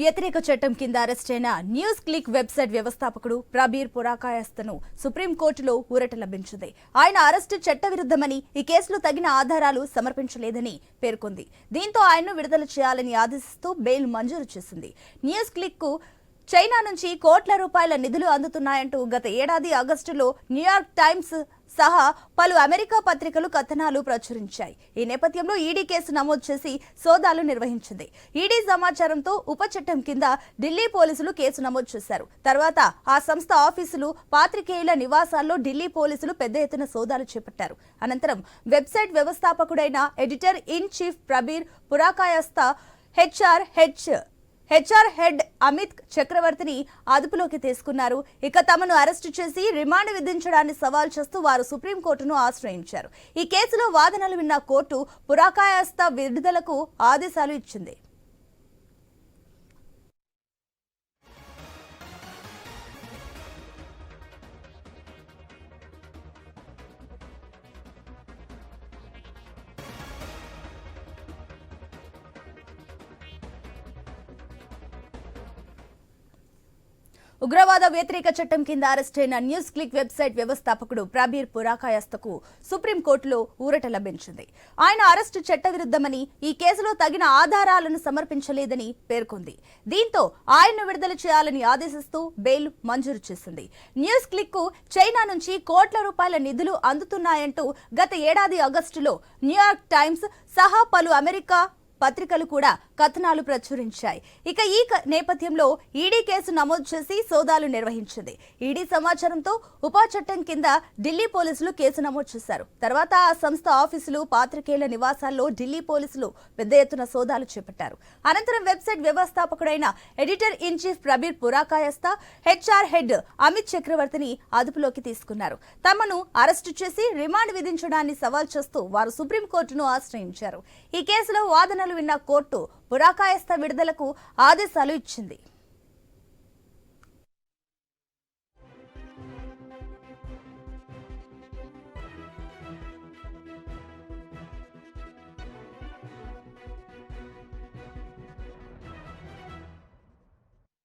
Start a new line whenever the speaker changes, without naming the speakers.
వ్యతిరేక చట్టం కింద అరెస్టైన న్యూస్ క్లిక్ వెబ్సైట్ వ్యవస్థాపకుడు ప్రబీర్ పురాకాయస్థను సుప్రీంకోర్టులో ఊరట లభించింది. ఆయన అరెస్టు చట్టవిరుద్ధమని ఈ కేసులో తగిన ఆధారాలు సమర్పించలేదని పేర్కొంది. దీంతో ఆయన్ను విడుదల చేయాలని ఆదేశిస్తూ బెయిల్ మంజూరు చేసింది. న్యూస్ క్లిక్కు చైనా నుంచి కోట్ల రూపాయల నిధులు అందుతున్నాయంటూ గత ఏడాది ఆగస్టులో న్యూయార్క్ టైమ్స్ సహా పలు అమెరికా పత్రికలు కథనాలు ప్రచురించాయి. ఈ నేపథ్యంలో ఈడీ కేసు నమోదు చేసి సోదాలు నిర్వహించింది. ఈడీ సమాచారంతో ఉప చట్టం కింద ఢిల్లీ పోలీసులు కేసు నమోదు చేశారు. తర్వాత ఆ సంస్థ ఆఫీసులు పాత్రికేయుల నివాసాల్లో ఢిల్లీ పోలీసులు పెద్ద ఎత్తున సోదాలు చేపట్టారు. అనంతరం website వ్యవస్థాపకుడైన editor in chief Prabir Purkayastha HR H HR head Amit చక్రవర్తిని అదుపులోకి తీసుకున్నారు. ఇక తమను అరెస్టు చేసి రిమాండ్ విధించడాన్ని సవాల్ చేస్తూ వారు సుప్రీంకోర్టును ఆశ్రయించారు. ఈ కేసులో వాదనలు విన్న కోర్టు పురాకాయస్థ విడుదలకు ఆదేశాలు ఇచ్చింది. ఉగ్రవాద వ్యతిరేక చట్టం కింద అరెస్టైన న్యూస్ క్లిక్ వెబ్సైట్ వ్యవస్థాపకుడు ప్రబీర్ పురాకాయస్తకు సుప్రీంకోర్టులో ఊరట లభించింది. ఆయన అరెస్టు చట్టవిరుద్ధమని ఈ కేసులో తగిన ఆధారాలను సమర్పించలేదని పేర్కొంది. దీంతో ఆయన్ను విడుదల చేయాలని ఆదేశిస్తూ బెయిల్ మంజూరు చేసింది. న్యూస్ క్లిక్కు చైనా నుంచి కోట్ల రూపాయల నిధులు అందుతున్నాయంటూ గత ఏడాది ఆగస్టులో న్యూయార్క్ టైమ్స్ సహా పలు అమెరికా పత్రికలు కూడా కథనాలు ప్రచురించాయి. ఇక ఈ క- నేపథ్యంలో ఈడీ కేసు నమోదు చేసి సోదాలు నిర్వహించింది. ఈడీ సమాచారంతో ఉపా చట్టం కింద ఢిల్లీ పోలీసులు కేసు నమోదు చేశారు. తర్వాత ఆ సంస్థ ఆఫీసులు పాత్రికేయుల నివాసాల్లో ఢిల్లీ పోలీసులు పెద్ద ఎత్తున సోదాలు చేపట్టారు. అనంతరం website వ్యవస్థాపకుడైన editor in chief Prabir Purkayastha HR head Amit చక్రవర్తిని అదుపులోకి తీసుకున్నారు. తమను అరెస్టు చేసి రిమాండ్ విధించడాన్ని సవాల్ చేస్తూ వారు సుప్రీంకోర్టును ఆశ్రయించారు. ఈ కేసులో వాదనలు విన్న కోర్టు పురాకాయస్థ విడుదలకు ఆదేశాలు ఇచ్చింది.